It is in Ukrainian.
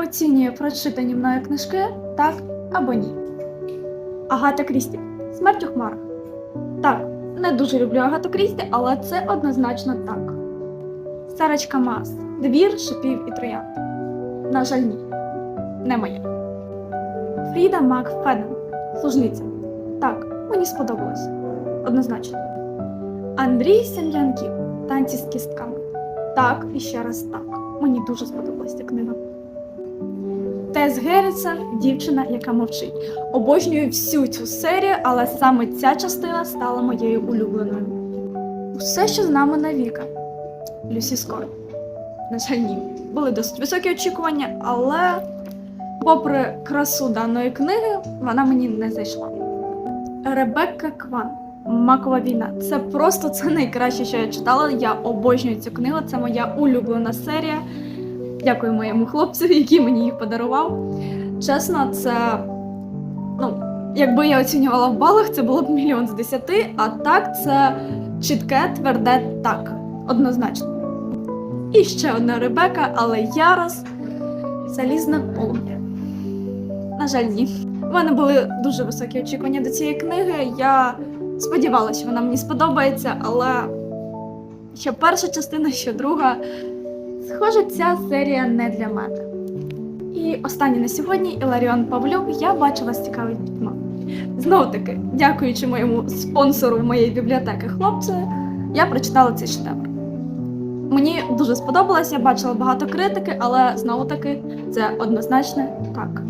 Оцінює прочитані мною книжки так або ні. Агата Крісті. Смерть у хмарах. Так, не дуже люблю Агату Крісті, але це однозначно так. Сарочка Мас. Двір, шипів і троянд. На жаль, ні. Не моє. Фріда Макфеден. Служниця. Так, мені сподобалось. Однозначно. Андрій Сельянків. Танці з кістками. Так, і ще раз так. Мені дуже сподобалась ця книга. Тес Геррісон дівчина, яка мовчить. Обожнюю всю цю серію, але саме ця частина стала моєю улюбленою. Усе, що з нами навіка. Люсі Скотт. На жаль, ні. Були досить високі очікування, але, попри красу даної книги, вона мені не зайшла. Ребекка Кван. Макова війна. Це просто це найкраще, що я читала. Я обожнюю цю книгу. Це моя улюблена серія. Дякую моєму хлопцю, який мені її подарував. Чесно, це. Ну, якби я оцінювала в балах, це було б мільйон з десяти, а так це чітке, тверде так. Однозначно. І ще одна Ребека, але Ярос залізне полум'я. На жаль, ні. У мене були дуже високі очікування до цієї книги. Я сподівалася, що вона мені сподобається, але що перша частина, що друга. Схоже, ця серія не для мене. І останнє на сьогодні Іларіон Павлюк я бачу вас цікавить пітьма. Знову таки, дякуючи моєму спонсору моєї бібліотеки хлопцю, я прочитала цей шедевр. Мені дуже сподобалось, я бачила багато критики, але знову таки це однозначне так.